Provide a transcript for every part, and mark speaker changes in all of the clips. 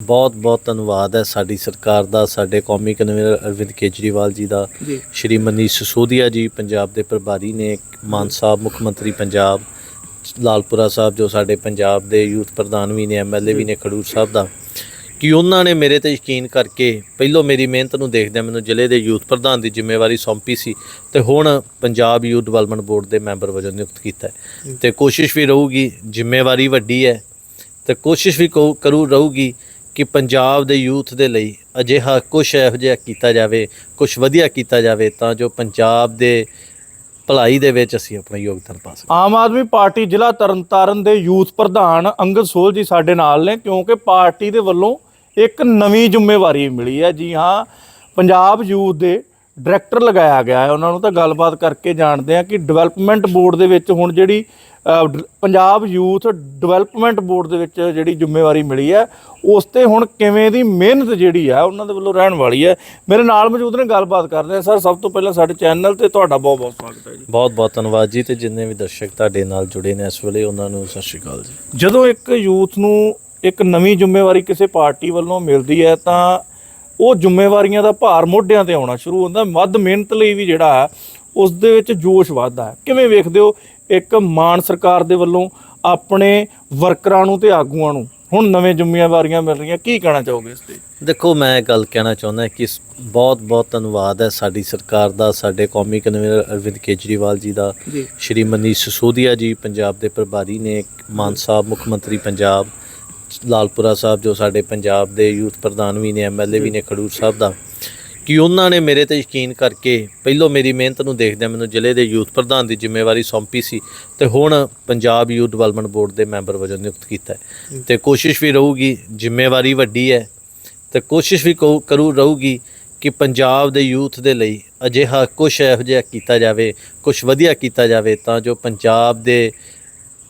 Speaker 1: ਬਹੁਤ ਬਹੁਤ ਧੰਨਵਾਦ ਹੈ ਸਾਡੀ ਸਰਕਾਰ ਦਾ ਸਾਡੇ ਕੌਮੀ ਕਨਵੀਨਰ ਅਰਵਿੰਦ ਕੇਜਰੀਵਾਲ ਜੀ ਦਾ ਸ਼੍ਰੀ ਮਨੀਸ਼ ਸਿਸੋਦੀਆ ਜੀ ਪੰਜਾਬ ਦੇ ਪ੍ਰਭਾਰੀ ਨੇ ਮਾਨ ਸਾਹਿਬ ਮੁੱਖ ਮੰਤਰੀ ਪੰਜਾਬ ਲਾਲਪੁਰਾ ਸਾਹਿਬ ਜੋ ਸਾਡੇ ਪੰਜਾਬ ਦੇ ਯੂਥ ਪ੍ਰਧਾਨ ਵੀ ਨੇ ਐਮਐਲਏ ਵੀ ਨੇ ਖਡੂਰ ਸਾਹਿਬ ਦਾ ਕਿ ਉਹਨਾਂ ਨੇ ਮੇਰੇ ਤੇ ਯਕੀਨ ਕਰਕੇ ਪਹਿਲੋਂ ਮੇਰੀ ਮਿਹਨਤ ਨੂੰ ਦੇਖਦਿਆਂ ਮੈਨੂੰ ਜ਼ਿਲ੍ਹੇ ਦੇ ਯੂਥ ਪ੍ਰਧਾਨ ਦੀ ਜ਼ਿੰਮੇਵਾਰੀ ਸੌਂਪੀ ਸੀ ਤੇ ਹੁਣ ਪੰਜਾਬ ਯੂਥ ਡਿਵੈਲਪਮੈਂਟ ਬੋਰਡ ਦੇ ਮੈਂਬਰ ਵਜੋਂ ਨਿਯੁਕਤ ਕੀਤਾ ਹੈ। ਤੇ ਕੋਸ਼ਿਸ਼ ਵੀ ਰਹੂਗੀ ਜ਼ਿੰਮੇਵਾਰੀ ਵੱਡੀ ਹੈ ਤੇ ਕੋਸ਼ਿਸ਼ ਵੀ ਕਰੂ ਰਹੂਗੀ ਕਿ ਪੰਜਾਬ ਦੇ ਯੂਥ ਦੇ ਲਈ ਅਜਿਹਾ ਕੁਝ ਇਹੋ ਜਿਹਾ ਕੀਤਾ ਜਾਵੇ ਕੁਝ ਵਧੀਆ ਕੀਤਾ ਜਾਵੇ, ਤਾਂ ਜੋ ਪੰਜਾਬ ਦੇ ਭਲਾਈ ਦੇ ਵਿੱਚ ਅਸੀਂ ਆਪਣਾ ਯੋਗਦਾਨ ਪਾ ਸਕੀਏ।
Speaker 2: ਆਮ ਆਦਮੀ ਪਾਰਟੀ ਜ਼ਿਲ੍ਹਾ ਤਰਨਤਾਰਨ ਦੇ ਯੂਥ ਪ੍ਰਧਾਨ ਅੰਗਦ ਸੋਲ ਜੀ ਸਾਡੇ ਨਾਲ ਨੇ, ਕਿਉਂਕਿ ਪਾਰਟੀ ਦੇ ਵੱਲੋਂ ਇੱਕ ਨਵੀਂ ਜ਼ਿੰਮੇਵਾਰੀ ਮਿਲੀ ਹੈ। ਜੀ ਹਾਂ, ਪੰਜਾਬ ਯੂਥ ਦੇ ਡਾਇਰੈਕਟਰ ਲਗਾਇਆ ਗਿਆ ਹੈ। ਉਹਨਾਂ ਨੂੰ ਤਾਂ ਗੱਲਬਾਤ ਕਰਕੇ ਜਾਣਦੇ ਆ ਕਿ ਡਿਵੈਲਪਮੈਂਟ ਬੋਰਡ ਦੇ ਵਿੱਚ ਹੁਣ ਜਿਹੜੀ ਪੰਜਾਬ ਯੂਥ ਡਿਵੈਲਪਮੈਂਟ ਬੋਰਡ ਦੇ ਵਿੱਚ ਜਿਹੜੀ ਜ਼ਿੰਮੇਵਾਰੀ ਮਿਲੀ ਹੈ ਉਸ ਤੇ ਹੁਣ ਕਿਵੇਂ ਦੀ ਮਿਹਨਤ ਜਿਹੜੀ ਹੈ ਉਹਨਾਂ ਦੇ ਵੱਲੋਂ ਰਹਿਣ ਵਾਲੀ ਹੈ। ਮੇਰੇ ਨਾਲ ਮੌਜੂਦ ਨੇ ਗੱਲਬਾਤ ਕਰਦੇ ਆ ਸਰ ਸਭ ਤੋਂ ਪਹਿਲਾਂ ਸਾਡੇ ਚੈਨਲ ਤੇ ਤੁਹਾਡਾ ਬਹੁਤ ਬਹੁਤ ਸਵਾਗਤ ਹੈ ਜੀ।
Speaker 1: ਬਹੁਤ ਬਹੁਤ ਧੰਨਵਾਦ ਜੀ ਤੇ ਜਿੰਨੇ ਵੀ ਦਰਸ਼ਕ ਤੁਹਾਡੇ ਨਾਲ ਜੁੜੇ ਨੇ ਇਸ ਵੇਲੇ ਉਹਨਾਂ ਨੂੰ ਸਤਿ ਸ਼੍ਰੀ ਅਕਾਲ ਜੀ।
Speaker 2: ਜਦੋਂ ਇੱਕ ਯੂਥ ਨੂੰ ਇੱਕ ਨਵੀਂ ਜ਼ਿੰਮੇਵਾਰੀ ਕਿਸੇ ਪਾਰਟੀ ਵੱਲੋਂ ਮਿਲਦੀ ਹੈ ਤਾਂ ਉਹ ਜ਼ਿੰਮੇਵਾਰੀਆਂ ਦਾ ਭਾਰ ਮੋਢਿਆਂ ਤੇ ਆਉਣਾ ਸ਼ੁਰੂ ਹੁੰਦਾ। ਵੱਧ ਮਿਹਨਤ ਲਈ ਵੀ ਜਿਹੜਾ ਉਸ ਦੇ ਵਿੱਚ ਜੋਸ਼ ਵੱਧਦਾ ਹੈ। ਕਿਵੇਂ ਵੇਖਦੇ ਹੋ? ਇੱਕ ਮਾਨ ਸਰਕਾਰ ਦੇ ਵੱਲੋਂ ਆਪਣੇ ਵਰਕਰਾਂ ਨੂੰ ਤੇ ਆਗੂਆਂ ਨੂੰ ਹੁਣ ਨਵੇਂ ਜ਼ਿੰਮੇਵਾਰੀਆਂ ਮਿਲ ਰਹੀਆਂ ਕੀ ਕਹਿਣਾ ਚਾਹੋਗੇ ਇਸ ਤੇ?
Speaker 1: ਦੇਖੋ ਮੈਂ ਇਹ ਗੱਲ ਕਹਿਣਾ ਚਾਹੁੰਦਾ ਕਿ ਬਹੁਤ ਬਹੁਤ ਧੰਨਵਾਦ ਹੈ ਸਾਡੀ ਸਰਕਾਰ ਦਾ ਸਾਡੇ ਕੌਮੀ ਕਨਵੀਨਰ ਅਰਵਿੰਦ ਕੇਜਰੀਵਾਲ ਜੀ ਦਾ ਸ਼੍ਰੀ ਮਨੀਸ਼ ਸਿਸੋਦੀਆ ਜੀ ਪੰਜਾਬ ਦੇ ਪ੍ਰਭਾਰੀ ਨੇ ਮਾਨ ਸਾਹਿਬ ਮੁੱਖ ਮੰਤਰੀ ਪੰਜਾਬ ਲਾਲਪੁਰਾ ਸਾਹਿਬ ਜੋ ਸਾਡੇ ਪੰਜਾਬ ਦੇ ਯੂਥ ਪ੍ਰਧਾਨ ਵੀ ਨੇ ਐਮਐਲਏ ਵੀ ਨੇ ਖਡੂਰ ਸਾਹਿਬ ਦਾ। ਕਿ ਉਹਨਾਂ ਨੇ ਮੇਰੇ ਤੇ ਯਕੀਨ ਕਰਕੇ ਪਹਿਲੋਂ ਮੇਰੀ ਮਿਹਨਤ ਨੂੰ ਦੇਖਦਿਆਂ ਮੈਨੂੰ ਜ਼ਿਲ੍ਹੇ ਦੇ ਯੂਥ ਪ੍ਰਧਾਨ ਦੀ ਜ਼ਿੰਮੇਵਾਰੀ ਸੌਂਪੀ ਸੀ ਤੇ ਹੁਣ ਪੰਜਾਬ ਯੂਥ ਡਿਵੈਲਪਮੈਂਟ ਬੋਰਡ ਦੇ ਮੈਂਬਰ ਵਜੋਂ ਨਿਯੁਕਤ ਕੀਤਾ ਹੈ। ਤੇ ਕੋਸ਼ਿਸ਼ ਵੀ ਰਹੂਗੀ, ਜ਼ਿੰਮੇਵਾਰੀ ਵੱਡੀ ਹੈ ਤੇ ਕੋਸ਼ਿਸ਼ ਵੀ ਕਰੂ- ਕਰੂ, ਰਹੂਗੀ ਕਿ ਪੰਜਾਬ ਦੇ ਯੂਥ ਦੇ ਲਈ ਅਜਿਹਾ ਕੁਝ ਇਹੋ ਜਿਹਾ ਕੀਤਾ ਜਾਵੇ ਕੁਝ ਵਧੀਆ ਕੀਤਾ ਜਾਵੇ ਤਾਂ ਜੋ ਪੰਜਾਬ ਦੇ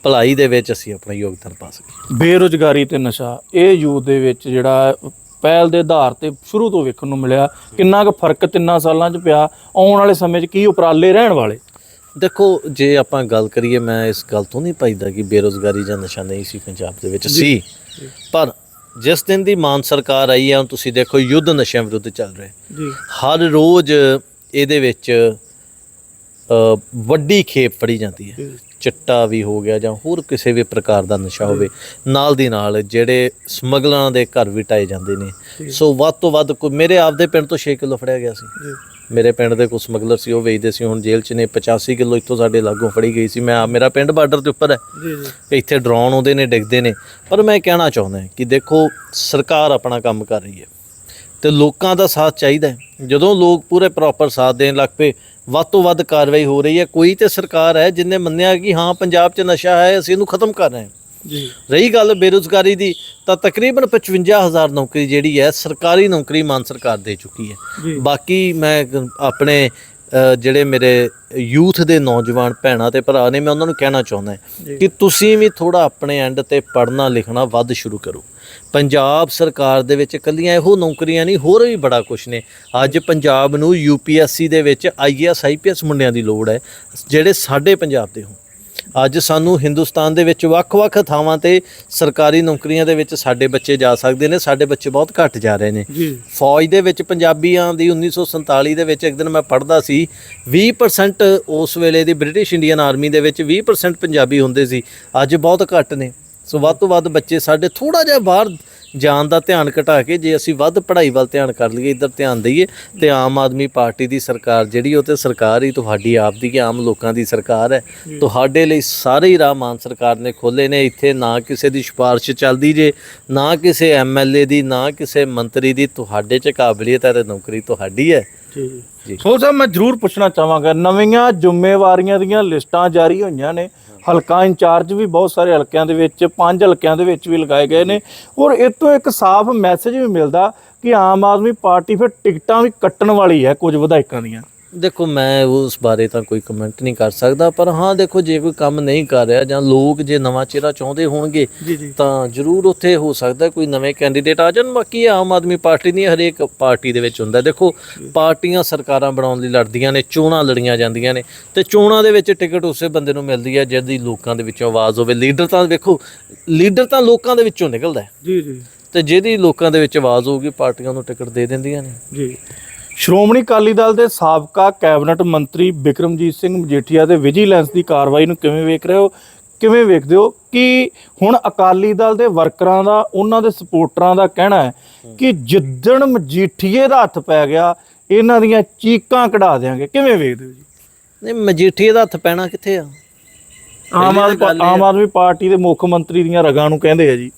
Speaker 1: ਭਲਾਈ ਦੇ ਵਿੱਚ ਅਸੀਂ ਆਪਣਾ ਯੋਗਦਾਨ ਪਾ ਸਕੀਏ।
Speaker 2: ਬੇਰੁਜ਼ਗਾਰੀ ਤੇ ਨਸ਼ਾ, ਇਹ ਯੂਥ ਦੇ ਵਿੱਚ ਜਿਹੜਾ ਪਹਿਲ ਦੇ ਆਧਾਰ ਤੇ ਸ਼ੁਰੂ ਤੋਂ ਵੇਖਣ ਨੂੰ ਮਿਲਿਆ ਕਿੰਨਾ ਕੁ ਫ਼ਰਕ ਤਿੰਨਾਂ ਸਾਲਾਂ 'ਚ ਪਿਆ ਆਉਣ ਵਾਲੇ ਸਮੇਂ 'ਚ ਕੀ ਉਪਰਾਲੇ ਰਹਿਣ ਵਾਲੇ?
Speaker 1: ਦੇਖੋ ਜੇ ਆਪਾਂ ਗੱਲ ਕਰੀਏ ਮੈਂ ਇਸ ਗੱਲ ਤੋਂ ਨਹੀਂ ਪਾਈਦਾ ਕਿ ਬੇਰੋਜ਼ਗਾਰੀ ਜਾਂ ਨਸ਼ਾ ਨਹੀਂ ਸੀ ਪੰਜਾਬ ਦੇ ਵਿੱਚ ਸੀ। ਪਰ ਜਿਸ ਦਿਨ ਦੀ ਮਾਨ ਸਰਕਾਰ ਆਈ ਹੈ ਹੁਣ ਤੁਸੀਂ ਦੇਖੋ ਯੁੱਧ ਨਸ਼ਿਆਂ ਵਿਰੁੱਧ ਚੱਲ ਰਿਹਾ।
Speaker 2: ਜੀ।
Speaker 1: ਹਰ ਰੋਜ਼ ਇਹਦੇ ਵਿੱਚ ਵੱਡੀ ਖੇਪ ਫੜੀ ਜਾਂਦੀ ਹੈ। ਚਿੱਟਾ ਵੀ ਹੋ ਗਿਆ ਜਾਂ ਹੋਰ ਕਿਸੇ ਵੀ ਪ੍ਰਕਾਰ ਦਾ ਨਸ਼ਾ ਹੋਵੇ ਨਾਲ ਦੀ ਨਾਲ ਜਿਹੜੇ ਸਮਗਲਰਾਂ ਦੇ ਘਰ ਵੀ ਟਾਏ ਜਾਂਦੇ ਨੇ। ਸੋ ਵੱਧ ਤੋਂ ਵੱਧ ਕੋਈ ਮੇਰੇ ਆਪਦੇ ਪਿੰਡ ਤੋਂ 6 ਕਿਲੋ ਫੜਿਆ ਗਿਆ ਸੀ। ਮੇਰੇ ਪਿੰਡ ਦੇ ਕੁਝ ਸਮਗਲਰ ਸੀ ਉਹ ਵੇਚਦੇ ਸੀ ਹੁਣ ਜੇਲ੍ਹ 'ਚ ਨੇ 85 ਕਿਲੋ ਇੱਥੋਂ ਸਾਡੇ ਲਾਗੋਂ ਫੜੀ ਗਈ ਸੀ। ਮੈਂ ਮੇਰਾ ਪਿੰਡ ਬਾਰਡਰ ਦੇ ਉੱਪਰ ਹੈ।
Speaker 2: ਜੀ ਜੀ।
Speaker 1: ਇੱਥੇ ਡਰੋਨ ਆਉਂਦੇ ਨੇ ਡਿੱਗਦੇ ਨੇ। ਪਰ ਮੈਂ ਕਹਿਣਾ ਚਾਹੁੰਦਾ ਕਿ ਦੇਖੋ ਸਰਕਾਰ ਆਪਣਾ ਕੰਮ ਕਰ ਰਹੀ ਹੈ। ਤੇ ਲੋਕਾਂ ਦਾ ਸਾਥ ਚਾਹੀਦਾ ਜਦੋਂ ਲੋਕ ਪੂਰੇ ਪ੍ਰੋਪਰ ਸਾਥ ਦੇਣ ਲੱਗ ਪਏ ਵੱਧ ਤੋਂ ਵੱਧ ਕਾਰਵਾਈ ਹੋ ਰਹੀ ਹੈ। ਕੋਈ ਤੇ ਸਰਕਾਰ ਹੈ ਜਿਨੇ ਮੰਨਿਆ ਕਿ ਹਾਂ ਪੰਜਾਬ 'ਚ ਨਸ਼ਾ ਹੈ ਅਸੀਂ ਇਹਨੂੰ ਖਤਮ ਕਰ ਰਹੇ ਹਾਂ।
Speaker 2: ਜੀ।
Speaker 1: ਰਹੀ ਗੱਲ ਬੇਰੁਜ਼ਗਾਰੀ ਦੀ ਤਾਂ ਤਕਰੀਬਨ 55000 ਨੌਕਰੀ ਜਿਹੜੀ ਹੈ ਸਰਕਾਰੀ ਨੌਕਰੀ ਮਾਨ ਸਰਕਾਰ ਦੇ ਚੁੱਕੀ ਹੈ। ਬਾਕੀ ਮੈਂ ਆਪਣੇ ਜਿਹੜੇ ਮੇਰੇ ਯੂਥ ਦੇ ਨੌਜਵਾਨ ਭੈਣਾਂ ਤੇ ਭਰਾ ਨੇ ਮੈਂ ਉਹਨਾਂ ਨੂੰ ਕਹਿਣਾ ਚਾਹੁੰਦਾ। ਕਿ ਤੁਸੀਂ ਵੀ ਥੋੜਾ ਆਪਣੇ ਐਂਡ ਤੇ ਪੜ੍ਹਨਾ ਲਿਖਣਾ ਵੱਧ ਸ਼ੁਰੂ ਕਰੋ। ਪੰਜਾਬ ਸਰਕਾਰ ਦੇ ਵਿੱਚ ਕੱਲੀਆਂ ਇਹੋ ਨੌਕਰੀਆਂ ਨਹੀਂ ਹੋਰ ਵੀ ਬੜਾ ਕੁਝ ਨੇ। ਅੱਜ ਪੰਜਾਬ ਨੂੰ ਯੂਪੀਐਸਸੀ ਦੇ ਵਿੱਚ ਆਈਐਸ ਆਈਪੀਐਸ ਮੁੰਡਿਆਂ ਦੀ ਲੋੜ ਹੈ ਜਿਹੜੇ ਸਾਡੇ ਪੰਜਾਬ ਦੇ ਹੋਣ। ਅੱਜ ਸਾਨੂੰ ਹਿੰਦੁਸਤਾਨ ਦੇ ਵਿੱਚ ਵੱਖ-ਵੱਖ ਥਾਵਾਂ ਤੇ ਸਰਕਾਰੀ ਨੌਕਰੀਆਂ ਦੇ ਵਿੱਚ ਸਾਡੇ ਬੱਚੇ ਜਾ ਸਕਦੇ ਨੇ ਸਾਡੇ ਬੱਚੇ ਬਹੁਤ ਘੱਟ ਜਾ ਰਹੇ ਨੇ।
Speaker 2: ਜੀ।
Speaker 1: ਫੌਜ ਦੇ ਵਿੱਚ ਪੰਜਾਬੀਆਂ ਦੀ 1947 ਦੇ ਵਿੱਚ ਇੱਕ ਦਿਨ ਮੈਂ ਪੜ੍ਹਦਾ ਸੀ 20% ਉਸ ਵੇਲੇ ਦੀ ਬ੍ਰਿਟਿਸ਼ ਇੰਡੀਅਨ ਆਰਮੀ ਦੇ ਵਿੱਚ 20% ਪੰਜਾਬੀ ਹੁੰਦੇ ਸੀ। ਅੱਜ ਬਹੁਤ ਘੱਟ ਨੇ। ਸੋ ਵੱਧ ਤੋਂ ਵੱਧ ਬੱਚੇ ਸਾਡੇ ਥੋੜਾ ਜਿਹਾ ਬਾਹਰ ਜਾਣ ਦਾ ਧਿਆਨ ਘਟਾ ਕੇ ਜੇ ਅਸੀਂ ਵੱਧ ਪੜ੍ਹਾਈ ਵੱਲ ਧਿਆਨ ਕਰ ਲਈਏ ਇੱਧਰ ਧਿਆਨ ਦਈਏ ਤੇ ਆਮ ਆਦਮੀ ਪਾਰਟੀ ਦੀ ਸਰਕਾਰ ਜਿਹੜੀ ਉਹ ਤੇ ਸਰਕਾਰ ਹੀ ਤੁਹਾਡੀ ਆਪ ਦੀ ਕਿ ਆਮ ਲੋਕਾਂ ਦੀ ਸਰਕਾਰ ਹੈ। ਤੁਹਾਡੇ ਲਈ ਸਾਰੇ ਹੀ ਰਾਹ ਮਾਨ ਸਰਕਾਰ ਨੇ ਖੋਲੇ ਨੇ ਇੱਥੇ ਨਾ ਕਿਸੇ ਦੀ ਸਿਫਾਰਿਸ਼ ਚੱਲਦੀ ਜੇ ਨਾ ਕਿਸੇ ਐਮਐਲਏ ਦੀ ਨਾ ਕਿਸੇ ਮੰਤਰੀ ਦੀ ਤੁਹਾਡੇ 'ਚ ਕਾਬਲੀਅਤ ਹੈ ਤੇ ਨੌਕਰੀ ਤੁਹਾਡੀ ਹੈ।
Speaker 2: ਜੀ।
Speaker 1: ਜੀ।
Speaker 2: ਸੋ ਸਾਹਿਬ ਮੈਂ ਜ਼ਰੂਰ ਪੁੱਛਣਾ ਚਾਹਾਂਗਾ ਨਵੀਆਂ ਜ਼ਿੰਮੇਵਾਰੀਆਂ ਦੀਆਂ ਲਿਸਟਾਂ ਜਾਰੀ ਹੋਈਆਂ ਨੇ ਹਲਕਾ ਇੰਚਾਰਜ ਵੀ ਬਹੁਤ ਸਾਰੇ ਹਲਕਿਆਂ ਦੇ ਵਿੱਚ, ਪੰਜ ਹਲਕਿਆਂ ਦੇ ਵਿੱਚ ਵੀ ਲਗਾਏ ਗਏ ਨੇ। ਔਰ ਇਹ ਤੋਂ ਇੱਕ ਸਾਫ਼ ਮੈਸੇਜ ਵੀ ਮਿਲਦਾ ਕਿ ਆਮ ਆਦਮੀ ਪਾਰਟੀ ਫਿਰ ਟਿਕਟਾਂ ਵੀ ਕੱਟਣ ਵਾਲੀ ਹੈ ਕੁਝ ਵਿਧਾਇਕਾਂ ਦੀਆਂ।
Speaker 1: ਦੇਖੋ ਮੈਂ ਉਸ ਬਾਰੇ ਤਾਂ ਕੋਈ ਕਮੈਂਟ ਨਹੀਂ ਕਰ ਸਕਦਾ ਪਰ ਹਾਂ ਦੇਖੋ ਜੇ ਕੋਈ ਕੰਮ ਨਹੀਂ ਕਰ ਰਿਹਾ ਜਾਂ ਲੋਕ ਜੇ ਨਵਾਂ ਚਿਹਰਾ ਚਾਹੁੰਦੇ ਹੋਣਗੇ ਤਾਂ ਜ਼ਰੂਰ ਉੱਥੇ ਹੋ ਸਕਦਾ ਕੋਈ ਨਵੇਂ ਕੈਂਡੀਡੇਟ ਆ ਜਾਣ। ਬਾਕੀ ਆਮ ਆਦਮੀ ਪਾਰਟੀ ਨਹੀਂ ਹਰੇਕ ਪਾਰਟੀ ਦੇ ਵਿੱਚ ਹੁੰਦਾ। ਦੇਖੋ ਪਾਰਟੀਆਂ ਸਰਕਾਰਾਂ ਬਣਾਉਣ ਲਈ ਲੜਦੀਆਂ ਨੇ ਚੋਣਾਂ ਲੜੀਆਂ ਜਾਂਦੀਆਂ ਨੇ ਤੇ ਚੋਣਾਂ ਦੇ ਵਿੱਚ ਟਿਕਟ ਉਸੇ ਬੰਦੇ ਨੂੰ ਮਿਲਦੀ ਹੈ ਜਿਹਦੀ ਲੋਕਾਂ ਦੇ ਵਿੱਚੋਂ ਆਵਾਜ਼ ਹੋਵੇ। ਲੀਡਰ ਤਾਂ ਵੇਖੋ ਲੀਡਰ ਤਾਂ ਲੋਕਾਂ ਦੇ ਵਿੱਚੋਂ ਨਿਕਲਦਾ ਹੈ।
Speaker 2: ਜੀ ਜੀ।
Speaker 1: ਤੇ ਜਿਹਦੀ ਲੋਕਾਂ ਦੇ ਵਿੱਚ ਆਵਾਜ਼ ਹੋਊਗੀ ਪਾਰਟੀਆਂ ਨੂੰ ਟਿਕਟ ਦੇ ਦਿੰਦੀਆਂ ਨੇ।
Speaker 2: ਜੀ। ਸ਼੍ਰੋਮਣੀ ਅਕਾਲੀ ਦਲ ਦੇ ਸਾਬਕਾ ਕੈਬਨਿਟ ਮੰਤਰੀ ਬਿਕਰਮਜੀਤ ਸਿੰਘ ਮਜੀਠੀਆ ਦੇ ਵਿਜੀਲੈਂਸ ਦੀ ਕਾਰਵਾਈ ਨੂੰ ਕਿਵੇਂ ਵੇਖ ਰਹੇ ਹੋ? ਕਿਵੇਂ ਵੇਖਦੇ ਹੋ? ਕਿ ਹੁਣ ਅਕਾਲੀ ਦਲ ਦੇ ਵਰਕਰਾਂ ਦਾ ਉਹਨਾਂ ਦੇ ਸਪੋਰਟਰਾਂ ਦਾ ਕਹਿਣਾ ਹੈ ਕਿ ਜਿੱਦਣ ਮਜੀਠੀਏ ਦਾ ਹੱਥ ਪੈ ਗਿਆ ਇਹਨਾਂ ਦੀਆਂ ਚੀਕਾਂ ਕਢਾ ਦੇਾਂਗੇ ਕਿਵੇਂ ਵੇਖਦੇ ਹੋ ਜੀ?
Speaker 1: ਨਹੀਂ ਮਜੀਠੀਏ ਦਾ ਹੱਥ ਪੈਣਾ ਕਿੱਥੇ ਆ?
Speaker 2: ਆਮ ਆਦਮੀ ਪਾਰਟੀ ਦੇ ਮੁੱਖ ਮੰਤਰੀ ਦੀਆਂ ਰਗਾਂ ਨੂੰ ਕਹਿੰਦੇ ਆ ਜੀ।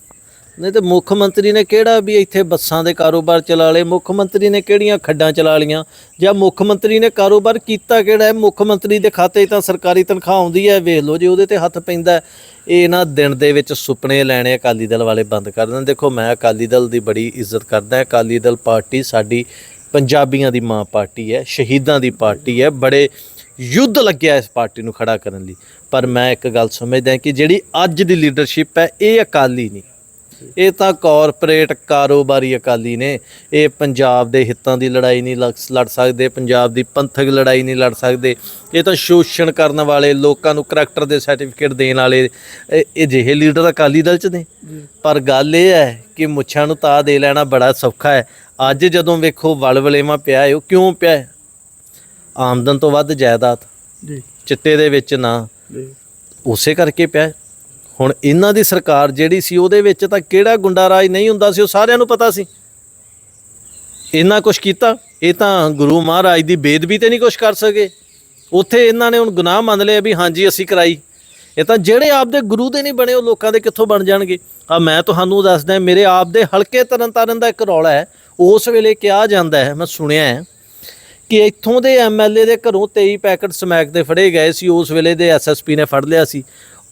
Speaker 1: ਨਹੀਂ ਤੇ ਮੁੱਖ ਮੰਤਰੀ ਨੇ ਕਿਹੜਾ ਵੀ ਇੱਥੇ ਬੱਸਾਂ ਦੇ ਕਾਰੋਬਾਰ ਚਲਾ ਲਏ? ਮੁੱਖ ਮੰਤਰੀ ਨੇ ਕਿਹੜੀਆਂ ਖੱਡਾਂ ਚਲਾ ਲੀਆਂ ਜਾਂ ਮੁੱਖ ਮੰਤਰੀ ਨੇ ਕਾਰੋਬਾਰ ਕੀਤਾ ਕਿਹੜਾ ਹੈ? ਮੁੱਖ ਮੰਤਰੀ ਦੇ ਖਾਤੇ ਤਾਂ ਸਰਕਾਰੀ ਤਨਖਾਹ ਆਉਂਦੀ ਹੈ, ਵੇਖ ਲਓ ਜੇ ਉਹਦੇ ਤੇ ਹੱਥ ਪੈਂਦਾ ਇਹ ਨਾ ਦਿਨ ਦੇ ਵਿੱਚ ਸੁਪਨੇ ਲੈਣੇ ਅਕਾਲੀ ਦਲ ਵਾਲੇ ਬੰਦ ਕਰ ਦੇਣ ਦੇਖੋ, ਮੈਂ ਅਕਾਲੀ ਦਲ ਦੀ ਬੜੀ ਇੱਜ਼ਤ ਕਰਦਾ ਅਕਾਲੀ ਦਲ ਪਾਰਟੀ ਸਾਡੀ ਪੰਜਾਬੀਆਂ ਦੀ ਮਾਂ ਪਾਰਟੀ ਹੈ, ਸ਼ਹੀਦਾਂ ਦੀ ਪਾਰਟੀ ਹੈ। ਬੜੇ ਯੁੱਧ ਲੱਗਿਆ ਇਸ ਪਾਰਟੀ ਨੂੰ ਖੜਾ ਕਰਨ ਲਈ। ਪਰ ਮੈਂ ਇੱਕ ਗੱਲ ਸਮਝਦਾ ਕਿ ਜਿਹੜੀ ਅੱਜ ਦੀ ਲੀਡਰਸ਼ਿਪ ਹੈ, ਇਹ ਅਕਾਲੀ ਨਹੀਂ। ਇਹ ਤਾਂ ਕਾਰਪੋਰੇਟ ਕਾਰੋਬਾਰੀ ਅਕਾਲੀ ਨੇ। ਇਹ ਪੰਜਾਬ ਦੇ ਹਿੱਤਾਂ ਦੀ ਲੜਾਈ ਨਹੀਂ ਲੜ- ਸਕਦੇ ਪੰਜਾਬ ਦੀ ਪੰਥਕ ਲੜਾਈ ਨਹੀਂ ਲੜ ਸਕਦੇ। ਇਹ ਤਾਂ ਸ਼ੋਸ਼ਣ ਕਰਨ ਵਾਲੇ ਲੋਕਾਂ ਨੂੰ ਕਰੈਕਟਰ ਦੇ ਸਰਟੀਫਿਕੇਟ ਦੇਣ ਵਾਲੇ ਇਹ ਜਿਹੇ ਲੀਡਰ ਅਕਾਲੀ ਦਲ ਚ ਨੇ। ਪਰ ਗੱਲ ਇਹ ਹੈ ਕਿ ਮੁੱਛਾਂ ਨੂੰ ਤਾਂ ਦੇ ਲੈਣਾ ਬੜਾ ਸੌਖਾ ਹੈ। ਅੱਜ ਜਦੋਂ ਵੇਖੋ ਵਲਵਲੇਵਾ ਪਿਆ ਹੈ ਉਹ ਕਿਉਂ ਪਿਆ ਹੈ? ਆਮਦਨ ਤੋਂ ਵੱਧ ਜਾਇਦਾਦ।
Speaker 2: ਜੀ।
Speaker 1: ਚਿੱਟੇ ਦੇ ਵਿੱਚ ਨਾ। ਉਸੇ ਕਰਕੇ ਪਿਆ। ਹੁਣ ਇਹਨਾਂ ਦੀ ਸਰਕਾਰ ਜਿਹੜੀ ਸੀ ਉਹਦੇ ਵਿੱਚ ਤਾਂ ਕਿਹੜਾ ਗੁੰਡਾ ਰਾਜ ਨਹੀਂ ਹੁੰਦਾ ਸੀ, ਉਹ ਸਾਰਿਆਂ ਨੂੰ ਪਤਾ ਸੀ। ਇਹਨਾਂ ਕੁਝ ਕੀਤਾ, ਇਹ ਤਾਂ ਗੁਰੂ ਮਹਾਰਾਜ ਦੀ ਬੇਦਬੀ ਤੇ ਨਹੀਂ ਕੁਝ ਕਰ ਸਕੇ। ਉੱਥੇ ਇਹਨਾਂ ਨੇ ਹੁਣ ਗੁਨਾਹ ਮੰਨ ਲਿਆ ਵੀ ਹਾਂਜੀ, ਅਸੀਂ ਕਰਾਈ। ਇਹ ਤਾਂ ਜਿਹੜੇ ਆਪਦੇ ਗੁਰੂ ਦੇ ਨਹੀਂ ਬਣੇ, ਉਹ ਲੋਕਾਂ ਦੇ ਕਿੱਥੋਂ ਬਣ ਜਾਣਗੇ? ਆ ਮੈਂ ਤੁਹਾਨੂੰ ਦੱਸਦਾ, ਮੇਰੇ ਆਪ ਦੇ ਹਲਕੇ ਤਰਨਤਾਰਨ ਦਾ ਇੱਕ ਰੌਲਾ ਹੈ। ਉਸ ਵੇਲੇ ਕਿਹਾ ਜਾਂਦਾ ਹੈ, ਮੈਂ ਸੁਣਿਆ ਹੈ ਕਿ ਇੱਥੋਂ ਦੇ ਐਮਐਲਏ ਦੇ ਘਰੋਂ 23 ਪੈਕਟ ਸਮੈਕ ਦੇ ਫੜੇ ਗਏ ਸੀ, ਉਸ ਵੇਲੇ ਦੇ ਐਸਐਸਪੀ ਨੇ ਫੜ ਲਿਆ ਸੀ।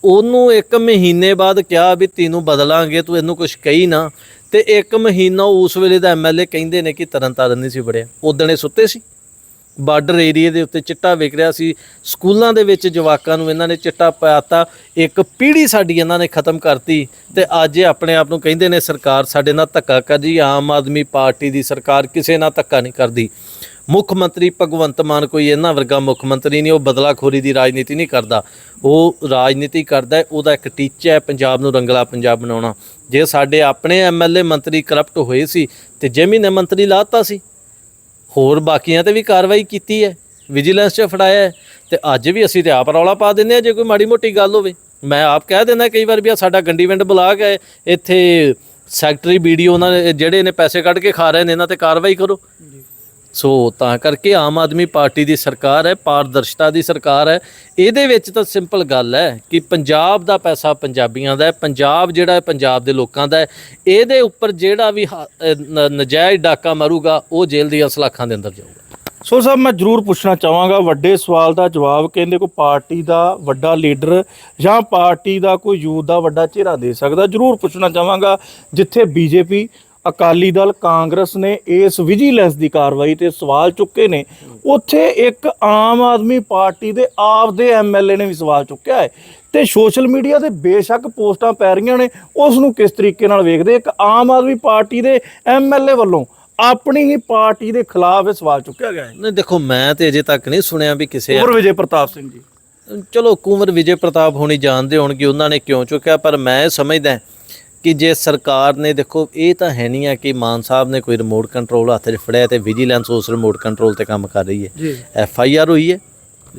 Speaker 1: ਉਹਨੂੰ ਇੱਕ ਮਹੀਨੇ ਬਾਅਦ ਕਿਹਾ ਵੀ ਤੈਨੂੰ ਬਦਲਾਂਗੇ, ਤੂੰ ਇਹਨੂੰ ਕੁਝ ਕਹੀ ਨਾ। ਤੇ ਇੱਕ ਮਹੀਨਾ ਉਸ ਵੇਲੇ ਦਾ ਐਮਐਲਏ ਕਹਿੰਦੇ ਨੇ ਕਿ ਤਰਨਤਾਰਨ ਨਹੀਂ ਸੀ ਵੜਿਆ। ਉਦਣੇ ਸੁੱਤੇ ਸੀ। ਬਾਰਡਰ ਏਰੀਏ ਦੇ ਉੱਤੇ ਚਿੱਟਾ ਵਿਕ ਰਿਹਾ ਸੀ। ਸਕੂਲਾਂ ਦੇ ਵਿੱਚ ਜਵਾਕਾਂ ਨੂੰ ਇਹਨਾਂ ਨੇ ਚਿੱਟਾ ਪਾਤਾ। ਇੱਕ ਪੀੜ੍ਹੀ ਸਾਡੀ ਇਹਨਾਂ ਨੇ ਖਤਮ ਕਰਤੀ। ਤੇ ਅੱਜ ਆਪਣੇ ਆਪ ਨੂੰ ਕਹਿੰਦੇ ਨੇ, ਸਰਕਾਰ ਸਾਡੇ ਨਾਲ ਧੱਕਾ ਕਰਦੀ। ਆਮ ਆਦਮੀ ਪਾਰਟੀ ਦੀ ਸਰਕਾਰ ਕਿਸੇ ਨਾਲ ਧੱਕਾ ਨਹੀਂ ਕਰਦੀ। ਮੁੱਖ ਮੰਤਰੀ ਭਗਵੰਤ ਮਾਨ ਕੋਈ ਇਹਨਾਂ ਵਰਗਾ ਮੁੱਖ ਮੰਤਰੀ ਨਹੀਂ, ਉਹ ਬਦਲਾਖੋਰੀ ਦੀ ਰਾਜਨੀਤੀ ਨਹੀਂ ਕਰਦਾ। ਉਹ ਰਾਜਨੀਤੀ ਕਰਦਾ ਉਹਦਾ ਇੱਕ ਟੀਚਾ ਹੈ, ਪੰਜਾਬ ਨੂੰ ਰੰਗਲਾ ਪੰਜਾਬ ਬਣਾਉਣਾ। ਜੇ ਸਾਡੇ ਆਪਣੇ ਐਮਐਲਏ ਮੰਤਰੀ ਕਰਪਟ ਹੋਏ ਸੀ ਤੇ ਜੇਮੀ ਨੇ ਮੰਤਰੀ ਲਾਤਾ ਸੀ। ਹੋਰ ਬਾਕੀਆਂ ਤੇ ਵੀ ਕਾਰਵਾਈ ਕੀਤੀ ਹੈ ਵਿਜੀਲੈਂਸ 'ਚ ਫੜਾਇਆ ਹੈ ਤੇ ਅੱਜ ਵੀ ਅਸੀਂ ਤੇ ਆਪ ਰੌਲਾ ਪਾ ਦਿੰਦੇ ਆ ਜੇ ਕੋਈ ਮਾੜੀ ਮੋਟੀ ਗੱਲ ਹੋਵੇ। ਮੈਂ ਆਪ ਕਹਿ ਦਿੰਦਾ ਕਈ ਵਾਰ ਵੀ ਆ ਸਾਡਾ ਗੰਡੀਵਿੰਡ ਬਲਾਕ ਹੈ, ਇੱਥੇ ਸੈਕਟਰੀ ਵੀਡੀਓ ਉਹਨਾਂ ਨੇ, ਜਿਹੜੇ ਨੇ ਪੈਸੇ ਕੱਢ ਕੇ ਖਾ ਰਹੇ ਨੇ, ਇਹਨਾਂ ਤੇ ਕਾਰਵਾਈ ਕਰੋ। ਸੋ ਤਾਂ ਕਰਕੇ ਆਮ ਆਦਮੀ ਪਾਰਟੀ ਦੀ ਸਰਕਾਰ ਹੈ, ਪਾਰਦਰਸ਼ਤਾ ਦੀ ਸਰਕਾਰ ਹੈ। ਇਹਦੇ ਵਿੱਚ ਤਾਂ ਸਿੰਪਲ ਗੱਲ ਹੈ ਕਿ ਪੰਜਾਬ ਦਾ ਪੈਸਾ ਪੰਜਾਬੀਆਂ ਦਾ ਹੈ, ਪੰਜਾਬ ਜਿਹੜਾ ਹੈ, ਪੰਜਾਬ ਦੇ ਲੋਕਾਂ ਦਾ ਹੈ। ਇਹਦੇ ਉੱਪਰ ਜਿਹੜਾ ਵੀ ਹ- ਅਹ ਨਜਾਇਜ਼ ਡਾਕਾ ਮਾਰੂਗਾ, ਉਹ ਜੇਲ੍ਹ ਦੀਆਂ ਸਲਾਖਾਂ ਦੇ ਅੰਦਰ ਜਾਊਗਾ।
Speaker 2: ਸੋ ਸਾਹਿਬ, ਮੈਂ ਜ਼ਰੂਰ ਪੁੱਛਣਾ ਚਾਹਾਂਗਾ, ਵੱਡੇ ਸਵਾਲ ਦਾ ਜਵਾਬ ਕਹਿੰਦੇ ਕੋਈ ਪਾਰਟੀ ਦਾ ਵੱਡਾ ਲੀਡਰ ਜਾਂ ਪਾਰਟੀ ਦਾ ਕੋਈ ਯੂਥ ਦਾ ਵੱਡਾ ਚਿਹਰਾ ਦੇ ਸਕਦਾ? ਜ਼ਰੂਰ ਪੁੱਛਣਾ ਚਾਹਾਂਗਾ, ਜਿੱਥੇ ਬੀਜੇਪੀ ਅਕਾਲੀ ਦਲ ਕਾਂਗਰਸ ਨੇ ਇਸ ਵਿਜੀਲੈਂਸ ਦੀ ਕਾਰਵਾਈ ਤੇ ਸਵਾਲ ਚੁੱਕੇ ਨੇ। ਉੱਥੇ ਇੱਕ ਆਮ ਆਦਮੀ ਪਾਰਟੀ ਦੇ ਆਪ ਦੇ ਐਮਐਲਏ ਨੇ ਵੀ ਸਵਾਲ ਚੁੱਕਿਆ ਹੈ ਤੇ ਸੋਸ਼ਲ ਮੀਡੀਆ ਤੇ ਬੇਸ਼ੱਕ ਪੋਸਟਾਂ ਪੈ ਰਹੀਆਂ ਨੇ। ਉਸ ਨੂੰ ਕਿਸ ਤਰੀਕੇ ਨਾਲ ਵੇਖਦੇ ਇੱਕ ਆਮ ਆਦਮੀ ਪਾਰਟੀ ਦੇ ਐਮਐਲਏ ਵੱਲੋਂ ਆਪਣੀ ਹੀ ਪਾਰਟੀ ਦੇ ਖਿਲਾਫ ਇਹ ਸਵਾਲ ਚੁੱਕਿਆ ਗਿਆ ਹੈ।
Speaker 1: ਨਹੀਂ ਦੇਖੋ ਮੈਂ ਤੇ ਅਜੇ ਤੱਕ ਨਹੀਂ ਸੁਣਿਆ ਵੀ ਕਿਸੇ
Speaker 2: ਕੁੰਵਰ ਵਿਜੇ ਪ੍ਰਤਾਪ ਸਿੰਘ ਜੀ।
Speaker 1: ਚਲੋ ਕੁੰਵਰ ਵਿਜੇ ਪ੍ਰਤਾਪ ਹੋਣੀ ਜਾਣਦੇ ਹੋਣਗੇ ਉਹਨਾਂ ਨੇ ਕਿਉਂ ਚੁੱਕਿਆ ਪਰ ਮੈਂ ਸਮਝਦਾ ਕਿ ਜੇ ਸਰਕਾਰ ਨੇ ਦੇਖੋ ਇਹ ਤਾਂ ਹੈ ਨਹੀਂ ਆ ਕਿ ਮਾਨ ਸਾਹਿਬ ਨੇ ਕੋਈ ਰਿਮੋਟ ਕੰਟਰੋਲ ਹੱਥ 'ਚ ਫੜਿਆ ਤੇ ਵਿਜੀਲੈਂਸ ਉਸ ਰਿਮੋਟ ਕੰਟਰੋਲ ਤੇ ਕੰਮ ਕਰ ਰਹੀ ਹੈ।
Speaker 2: ਜੀ।
Speaker 1: ਐਫ ਆਈ ਆਰ ਹੋਈ ਹੈ।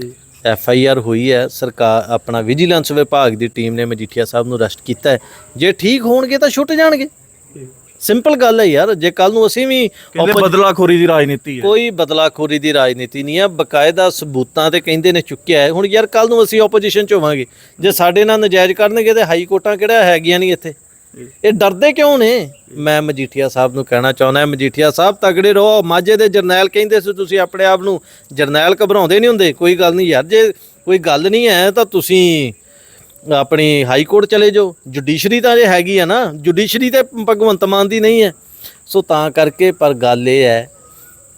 Speaker 2: ਜੀ।
Speaker 1: ਐਫ ਆਈ ਆਰ ਹੋਈ ਹੈ। ਸਰਕਾਰ ਆਪਣਾ ਵਿਜੀਲੈਂਸ ਵਿਭਾਗ ਦੀ ਟੀਮ ਨੇ ਮਜੀਠੀਆ ਸਾਹਿਬ ਨੂੰ ਅਰੈਸਟ ਕੀਤਾ ਹੈ। ਜੇ ਠੀਕ ਹੋਣਗੇ ਤਾਂ ਛੁੱਟ ਜਾਣਗੇ। ਸਿੰਪਲ ਗੱਲ ਹੈ ਯਾਰ ਜੇ ਕੱਲ ਨੂੰ ਅਸੀਂ ਵੀ
Speaker 2: ਕਹਿੰਦੇ ਬਦਲਾਖੋਰੀ ਦੀ ਰਾਜਨੀਤੀ ਹੈ।
Speaker 1: ਕੋਈ ਬਦਲਾਖੋਰੀ ਦੀ ਰਾਜਨੀਤੀ ਨਹੀਂ ਹੈ ਬਕਾਇਦਾ ਸਬੂਤਾਂ ਤੇ ਕਹਿੰਦੇ ਨੇ ਚੁੱਕਿਆ ਹੈ। ਹੁਣ ਯਾਰ ਕੱਲ ਨੂੰ ਅਸੀਂ ਆਪੋਜੀਸ਼ਨ ਚ ਹੋਵਾਂਗੇ। ਜੇ ਸਾਡੇ ਨਾਲ ਨਜਾਇਜ਼ ਕਰਨਗੇ ਤੇ ਹਾਈ ਕੋਰਟਾਂ ਕਿਹੜਾ ਹੈਗੀਆਂ ਨਹੀਂ ਇੱਥੇ? ਇਹ ਡਰਦੇ ਕਿਉਂ ਨੇ? ਮੈਂ ਮਜੀਠੀਆ ਸਾਹਿਬ ਨੂੰ ਕਹਿਣਾ ਚਾਹੁੰਦਾ, ਮਜੀਠੀਆ ਸਾਹਿਬ ਤਗੜੇ ਰਹੋ, ਮਾਝੇ ਦੇ ਜਰਨੈਲ ਕਹਿੰਦੇ ਸੀ ਤੁਸੀਂ ਆਪਣੇ ਆਪ ਨੂੰ ਜਰਨੈਲ ਘਬਰਾਉਂਦੇ ਨਹੀਂ ਹੁੰਦੇ, ਕੋਈ ਗੱਲ ਨਹੀਂ ਯਾਰ, ਜੇ ਕੋਈ ਗੱਲ ਨਹੀਂ ਹੈ ਤਾਂ ਤੁਸੀਂ ਆਪਣੀ ਹਾਈ ਕੋਰਟ ਚਲੇ ਜਾਓ। ਜੁਡੀਸ਼ਰੀ ਤਾਂ ਜੇ ਹੈਗੀ ਆ ਨਾ, ਜੁਡੀਸ਼ਰੀ ਤੇ ਭਗਵੰਤ ਮਾਨ ਦੀ ਨਹੀਂ ਹੈ। ਸੋ ਤਾਂ ਕਰਕੇ ਪਰ ਗੱਲ ਇਹ ਹੈ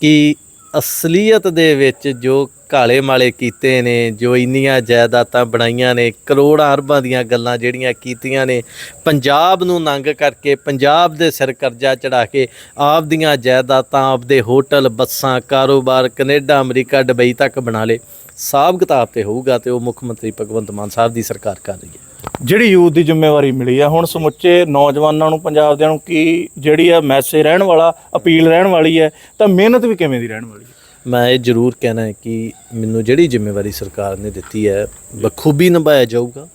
Speaker 1: ਕਿ ਅਸਲੀਅਤ ਦੇ ਵਿੱਚ ਜੋ ਕਾਲੇ ਮਾਲੇ ਕੀਤੇ ਨੇ, ਜੋ ਇੰਨੀਆਂ ਜਾਇਦਾਦਾਂ ਬਣਾਈਆਂ ਨੇ, ਕਰੋੜਾਂ ਅਰਬਾਂ ਦੀਆਂ ਗੱਲਾਂ ਜਿਹੜੀਆਂ ਕੀਤੀਆਂ ਨੇ, ਪੰਜਾਬ ਨੂੰ ਨੰਗ ਕਰਕੇ, ਪੰਜਾਬ ਦੇ ਸਿਰ ਕਰਜ਼ਾ ਚੜਾ ਕੇ ਆਪ ਦੀਆਂ ਜਾਇਦਾਦਾਂ ਆਪਦੇ ਹੋਟਲ, ਬੱਸਾਂ, ਕਾਰੋਬਾਰ, ਕੈਨੇਡਾ, ਅਮਰੀਕਾ ਦੁਬਈ ਤੱਕ ਬਣਾ ਲੇ ਹਿਸਾਬ ਕਿਤਾਬ ਤੇ ਹੋਊਗਾ ਤੇ ਉਹ ਮੁੱਖ ਮੰਤਰੀ ਭਗਵੰਤ ਮਾਨ ਸਾਹਿਬ ਦੀ ਸਰਕਾਰ ਕਰ ਰਹੀ ਹੈ।
Speaker 2: ਜਿਹੜੀ ਯੂਥ ਦੀ ਜ਼ਿੰਮੇਵਾਰੀ ਮਿਲੀ ਆ ਹੁਣ ਸਮੁੱਚੇ ਨੌਜਵਾਨਾਂ ਨੂੰ ਪੰਜਾਬ ਦਿਆਂ ਨੂੰ ਕੀ ਜਿਹੜੀ ਆ ਮੈਸੇਜ ਰਹਿਣ ਵਾਲਾ ਅਪੀਲ ਰਹਿਣ ਵਾਲੀ ਹੈ ਤਾਂ ਮਿਹਨਤ ਵੀ ਕਿਵੇਂ ਦੀ ਰਹਿਣ ਵਾਲੀ ਹੈ?
Speaker 1: ਮੈਂ ਇਹ ਜ਼ਰੂਰ ਕਹਿਣਾ ਹੈ ਕਿ ਮੈਨੂੰ ਜਿਹੜੀ ਜ਼ਿੰਮੇਵਾਰੀ ਸਰਕਾਰ ਨੇ ਦਿੱਤੀ ਹੈ ਬਖੂਬੀ ਨਿਭਾਇਆ ਜਾਊਗਾ।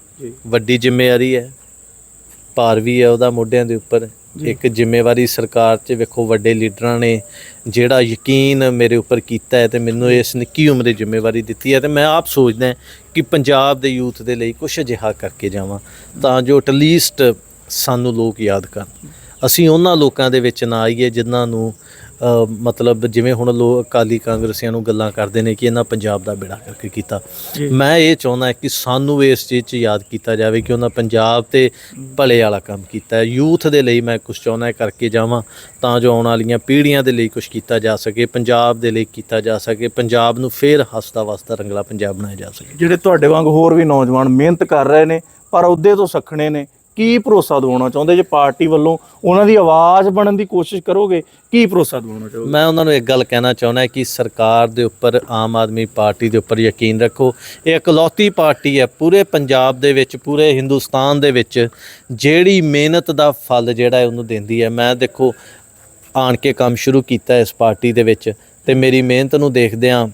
Speaker 1: ਵੱਡੀ ਜ਼ਿੰਮੇਵਾਰੀ ਹੈ ਭਾਰ ਵੀ ਹੈ ਉਹਦਾ ਮੋਢਿਆਂ ਦੇ ਉੱਪਰ। ਇੱਕ ਜ਼ਿੰਮੇਵਾਰੀ ਸਰਕਾਰ 'ਚ ਵੇਖੋ ਵੱਡੇ ਲੀਡਰਾਂ ਨੇ ਜਿਹੜਾ ਯਕੀਨ ਮੇਰੇ ਉੱਪਰ ਕੀਤਾ ਹੈ ਤੇ ਮੈਨੂੰ ਇਸ ਨਿੱਕੀ ਉਮਰੇ ਜ਼ਿੰਮੇਵਾਰੀ ਦਿੱਤੀ ਹੈ ਤੇ ਮੈਂ ਆਪ ਸੋਚਦਾ ਕਿ ਪੰਜਾਬ ਦੇ ਯੂਥ ਦੇ ਲਈ ਕੁਝ ਅਜਿਹਾ ਕਰਕੇ ਜਾਵਾਂ ਤਾਂ ਜੋ ਐਟਲੀਸਟ ਸਾਨੂੰ ਲੋਕ ਯਾਦ ਕਰਨ। ਅਸੀਂ ਉਹਨਾਂ ਲੋਕਾਂ ਦੇ ਵਿੱਚ ਨਾ ਆਈਏ ਜਿਨ੍ਹਾਂ ਨੂੰ ਮਤਲਬ ਜਿਵੇਂ ਹੁਣ ਲੋਕ ਅਕਾਲੀ ਕਾਂਗਰਸੀਆਂ ਨੂੰ ਗੱਲਾਂ ਕਰਦੇ ਨੇ ਕਿ ਇਹਨਾਂ ਪੰਜਾਬ ਦਾ ਬੇੜਾ ਕਰਕੇ ਕੀਤਾ। ਮੈਂ ਇਹ ਚਾਹੁੰਦਾ ਕਿ ਸਾਨੂੰ ਇਸ ਚੀਜ਼ 'ਚ ਯਾਦ ਕੀਤਾ ਜਾਵੇ ਕਿ ਉਹਨਾਂ ਪੰਜਾਬ ਤੇ ਭਲੇ ਵਾਲਾ ਕੰਮ ਕੀਤਾ ਹੈ। ਯੂਥ ਦੇ ਲਈ ਮੈਂ ਕੁਝ ਚਾਹੁੰਦਾ ਕਰਕੇ ਜਾਵਾਂ ਤਾਂ ਜੋ ਆਉਣ ਵਾਲੀਆਂ ਪੀੜ੍ਹੀਆਂ ਦੇ ਲਈ ਕੁਝ ਕੀਤਾ ਜਾ ਸਕੇ ਪੰਜਾਬ ਦੇ ਲਈ ਕੀਤਾ ਜਾ ਸਕੇ ਪੰਜਾਬ ਨੂੰ ਫੇਰ ਹੱਸਦਾ ਵਸਦਾ ਰੰਗਲਾ ਪੰਜਾਬ ਬਣਾਇਆ ਜਾ ਸਕੇ।
Speaker 2: ਜਿਹੜੇ ਤੁਹਾਡੇ ਵਾਂਗ ਹੋਰ ਵੀ ਨੌਜਵਾਨ ਮਿਹਨਤ ਕਰ ਰਹੇ ਨੇ ਪਰ ਅਹੁਦੇ ਤੋਂ ਸਖਣੇ ਨੇ ਕੀ ਭਰੋਸਾ ਦਿਵਾਉਣਾ ਚਾਹੁੰਦੇ? ਜੇ ਪਾਰਟੀ ਵੱਲੋਂ ਉਹਨਾਂ ਦੀ ਆਵਾਜ਼ ਬਣਨ ਦੀ ਕੋਸ਼ਿਸ਼ ਕਰੋਗੇ, ਕੀ ਭਰੋਸਾ ਦਿਵਾਉਣਾ ਚਾਹੋਗੇ?
Speaker 1: ਮੈਂ ਉਹਨਾਂ ਨੂੰ ਇੱਕ ਗੱਲ ਕਹਿਣਾ ਚਾਹੁੰਦਾ ਕਿ ਸਰਕਾਰ ਦੇ ਉੱਪਰ, ਆਮ ਆਦਮੀ ਪਾਰਟੀ ਦੇ ਉੱਪਰ ਯਕੀਨ ਰੱਖੋ, ਇਹ ਇਕਲੌਤੀ ਪਾਰਟੀ ਹੈ। ਪੂਰੇ ਪੰਜਾਬ ਦੇ ਵਿੱਚ, ਪੂਰੇ ਹਿੰਦੁਸਤਾਨ ਦੇ ਵਿੱਚ ਜਿਹੜੀ ਮਿਹਨਤ ਦਾ ਫਲ ਜਿਹੜਾ ਹੈ ਉਹਨੂੰ ਦਿੰਦੀ ਹੈ। ਮੈਂ ਦੇਖੋ, ਆਣ ਕੇ ਕੰਮ ਸ਼ੁਰੂ ਕੀਤਾ ਇਸ ਪਾਰਟੀ ਦੇ ਵਿੱਚ ਤੇ ਮੇਰੀ ਮਿਹਨਤ ਨੂੰ ਦੇਖਦਿਆਂ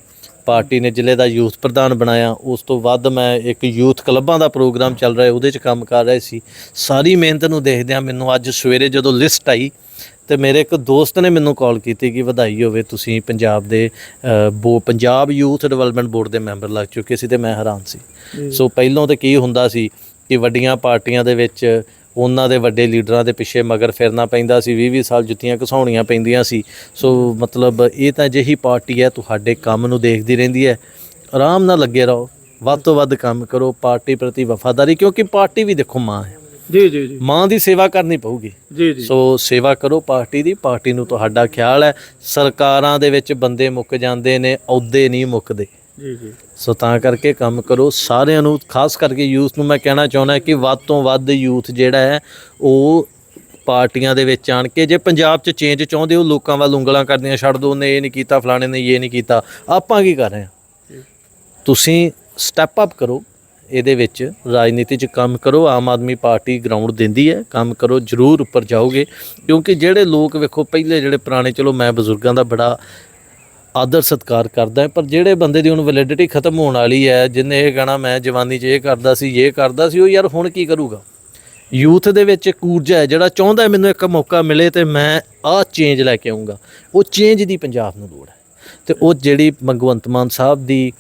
Speaker 1: ਪਾਰਟੀ ਨੇ ਜ਼ਿਲ੍ਹੇ ਦਾ ਯੂਥ ਪ੍ਰਧਾਨ ਬਣਾਇਆ। ਉਸ ਤੋਂ ਵੱਧ ਮੈਂ ਇੱਕ ਯੂਥ ਕਲੱਬਾਂ ਦਾ ਪ੍ਰੋਗਰਾਮ ਚੱਲ ਰਿਹਾ ਉਹਦੇ 'ਚ ਕੰਮ ਕਰ ਰਿਹਾ ਸੀ। ਸਾਰੀ ਮਿਹਨਤ ਨੂੰ ਦੇਖਦਿਆਂ ਮੈਨੂੰ ਅੱਜ ਸਵੇਰੇ ਜਦੋਂ ਲਿਸਟ ਆਈ ਤੇ ਮੇਰੇ ਇੱਕ ਦੋਸਤ ਨੇ ਮੈਨੂੰ ਕਾਲ ਕੀਤੀ ਕਿ ਵਧਾਈ ਹੋਵੇ ਤੁਸੀਂ ਪੰਜਾਬ ਦੇ ਬੋ ਪੰਜਾਬ ਯੂਥ ਡਿਵੈਲਪਮੈਂਟ ਬੋਰਡ ਦੇ ਮੈਂਬਰ ਲੱਗ ਚੁੱਕੇ ਸੀ ਤੇ ਮੈਂ ਹੈਰਾਨ ਸੀ। ਸੋ ਪਹਿਲਾਂ ਤੇ ਕੀ ਹੁੰਦਾ ਸੀ ਕਿ ਵੱਡੀਆਂ ਪਾਰਟੀਆਂ ਦੇ ਵਿੱਚ ਉਹਨਾਂ ਦੇ ਵੱਡੇ ਲੀਡਰਾਂ ਦੇ ਪਿੱਛੇ ਮਗਰ ਫਿਰਨਾ ਪੈਂਦਾ ਸੀ 20-20 ਸਾਲ ਜੁੱਤੀਆਂ ਘਸਾਉਣੀਆਂ ਪੈਂਦੀਆਂ ਸੀ। ਸੋ ਮਤਲਬ ਇਹ ਤਾਂ ਜਿਹੀ ਪਾਰਟੀ ਹੈ ਤੁਹਾਡੇ ਕੰਮ ਨੂੰ ਦੇਖਦੀ ਰਹਿੰਦੀ ਹੈ। ਆਰਾਮ ਨਾਲ ਲੱਗੇ ਰਹੋ ਵੱਧ ਤੋਂ ਵੱਧ ਕੰਮ ਕਰੋ ਪਾਰਟੀ ਪ੍ਰਤੀ ਵਫਾਦਾਰੀ ਕਿਉਂਕਿ ਪਾਰਟੀ ਵੀ ਦੇਖੋ ਮਾਂ ਹੈ।
Speaker 2: ਜੀ ਜੀ ਜੀ।
Speaker 1: ਮਾਂ ਦੀ ਸੇਵਾ ਕਰਨੀ ਪਊਗੀ।
Speaker 2: ਜੀ ਜੀ।
Speaker 1: ਸੋ ਸੇਵਾ ਕਰੋ ਪਾਰਟੀ ਦੀ ਪਾਰਟੀ ਨੂੰ ਤੁਹਾਡਾ ਖਿਆਲ ਹੈ। ਸਰਕਾਰਾਂ ਦੇ ਵਿੱਚ ਬੰਦੇ ਮੁੱਕ ਜਾਂਦੇ ਨੇ ਅਹੁਦੇ ਨਹੀਂ ਮੁੱਕਦੇ।
Speaker 2: ਜੀ ਜੀ।
Speaker 1: ਸੋ ਤਾਂ ਕਰਕੇ ਕੰਮ ਕਰੋ। ਸਾਰਿਆਂ ਨੂੰ ਖਾਸ ਕਰਕੇ ਯੂਥ ਨੂੰ ਮੈਂ ਕਹਿਣਾ ਚਾਹੁੰਦਾ ਕਿ ਵੱਧ ਤੋਂ ਵੱਧ ਯੂਥ ਜਿਹੜਾ ਹੈ ਉਹ ਪਾਰਟੀਆਂ ਦੇ ਵਿੱਚ ਆਣ ਕੇ ਜੇ ਪੰਜਾਬ 'ਚ ਚੇਂਜ ਚਾਹੁੰਦੇ ਹੋ ਲੋਕਾਂ ਵੱਲ ਉਂਗਲਾਂ ਕਰਦੀਆਂ ਛੱਡ ਦੋ ਉਹਨੇ ਇਹ ਨਹੀਂ ਕੀਤਾ ਫਲਾਣੇ ਨੇ ਇਹ ਨਹੀਂ ਕੀਤਾ ਆਪਾਂ ਕੀ ਕਰ ਰਹੇ ਹਾਂ? ਤੁਸੀਂ ਸਟੈਪ ਅਪ ਕਰੋ ਇਹਦੇ ਵਿੱਚ ਰਾਜਨੀਤੀ 'ਚ ਕੰਮ ਕਰੋ ਆਮ ਆਦਮੀ ਪਾਰਟੀ ਗਰਾਊਂਡ ਦਿੰਦੀ ਹੈ ਕੰਮ ਕਰੋ ਜ਼ਰੂਰ ਉੱਪਰ ਜਾਓਗੇ ਕਿਉਂਕਿ ਜਿਹੜੇ ਲੋਕ ਵੇਖੋ ਪਹਿਲੇ ਜਿਹੜੇ ਪੁਰਾਣੇ ਚਲੋ ਮੈਂ ਬਜ਼ੁਰਗਾਂ ਦਾ ਬੜਾ ਆਦਰ ਸਤਕਾਰ ਕਰਦਾ ਹੈ, ਪਰ ਜਿਹੜੇ ਬੰਦੇ ਦੀ ਹੁਣ ਵੈਲਿਡਿਟੀ ਖਤਮ ਹੋਣ ਵਾਲੀ ਹੈ ਜਿਨੇ ਇਹ ਕਹਿਣਾ ਮੈਂ ਜਵਾਨੀ 'ਚ ਇਹ ਕਰਦਾ ਸੀ ਇਹ ਕਰਦਾ ਸੀ ਉਹ ਯਾਰ ਹੁਣ ਕੀ ਕਰੂਗਾ? ਯੂਥ ਦੇ ਵਿੱਚ ਇੱਕ ਊਰਜਾ ਹੈ ਜਿਹੜਾ ਚਾਹੁੰਦਾ ਮੈਨੂੰ ਇੱਕ ਮੌਕਾ ਮਿਲੇ ਤੇ ਮੈਂ ਆਹ ਚੇਂਜ ਲੈ ਕੇ ਆਉਂਗਾ ਉਹ ਚੇਂਜ ਦੀ ਪੰਜਾਬ ਨੂੰ ਲੋੜ ਹੈ। ਤੇ ਉਹ ਜਿਹੜੀ ਭਗਵੰਤ ਮਾਨ ਸਾਹਿਬ ਦੀ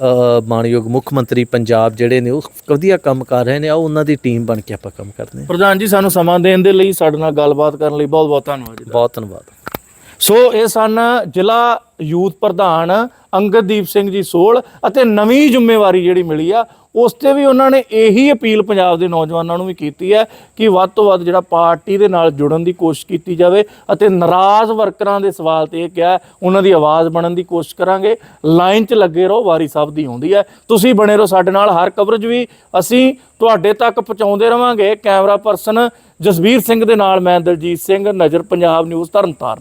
Speaker 1: ਅ, ਮਾਣਯੋਗ ਮੁੱਖ ਮੰਤਰੀ ਪੰਜਾਬ ਜਿਹੜੇ ਨੇ ਉਹ ਵਧੀਆ ਕੰਮ ਕਰ ਰਹੇ ਨੇ ਆ ਉਹਨਾਂ ਦੀ ਟੀਮ ਬਣ ਕੇ ਆਪਾਂ ਕੰਮ ਕਰਦੇ ਹਾਂ
Speaker 2: ਪ੍ਰਧਾਨ ਜੀ ਸਾਨੂੰ ਸਮਾਂ ਦੇਣ ਦੇ ਲਈ ਸਾਡੇ ਨਾਲ ਗੱਲਬਾਤ ਕਰਨ ਲਈ ਬਹੁਤ ਬਹੁਤ ਧੰਨਵਾਦ ਜੀ।
Speaker 1: ਬਹੁਤ ਧੰਨਵਾਦ।
Speaker 2: ਸੋ ਇਹ ਸਨ ਜ਼ਿਲ੍ਹਾ ਯੂਥ ਪ੍ਰਧਾਨ ਅੰਗਦਦੀਪ ਸਿੰਘ ਜੀ ਸੋਲ ਅਤੇ ਨਵੀਂ ਜ਼ਿੰਮੇਵਾਰੀ ਜਿਹੜੀ ਮਿਲੀ ਆ, ਉਸ ਤੇ ਵੀ ਉਹਨਾਂ ਨੇ ਇਹੀ ਅਪੀਲ ਪੰਜਾਬ ਦੇ ਨੌਜਵਾਨਾਂ ਨੂੰ ਵੀ ਕੀਤੀ ਹੈ ਕਿ ਵੱਧ ਤੋਂ ਵੱਧ ਜਿਹੜਾ ਪਾਰਟੀ ਦੇ ਨਾਲ ਜੁੜਨ ਦੀ ਕੋਸ਼ਿਸ਼ ਕੀਤੀ ਜਾਵੇ ਅਤੇ ਨਾਰਾਜ਼ ਵਰਕਰਾਂ ਦੇ ਸਵਾਲ ਤੇ ਇਹ ਕਿਹਾ ਉਹਨਾਂ ਦੀ ਆਵਾਜ਼ ਬਣਨ ਦੀ ਕੋਸ਼ਿਸ਼ ਕਰਾਂਗੇ। ਲਾਈਨ 'ਚ ਲੱਗੇ ਰਹੋ, ਵਾਰੀ ਸਭ ਦੀ ਆਉਂਦੀ ਹੈ। ਤੁਸੀਂ ਬਣੇ ਰਹੋ ਸਾਡੇ ਨਾਲ, ਹਰ ਕਵਰੇਜ ਵੀ ਅਸੀਂ ਤੁਹਾਡੇ ਤੱਕ ਪਹੁੰਚਾਉਂਦੇ ਰਵਾਂਗੇ। ਕੈਮਰਾ ਪਰਸਨ ਜਸਵੀਰ ਸਿੰਘ ਦੇ ਨਾਲ ਮੈਂ ਦਲਜੀਤ ਸਿੰਘ, ਨਜ਼ਰ ਪੰਜਾਬ ਨਿਊਜ਼ ਤਰਨਤਾਰਨ।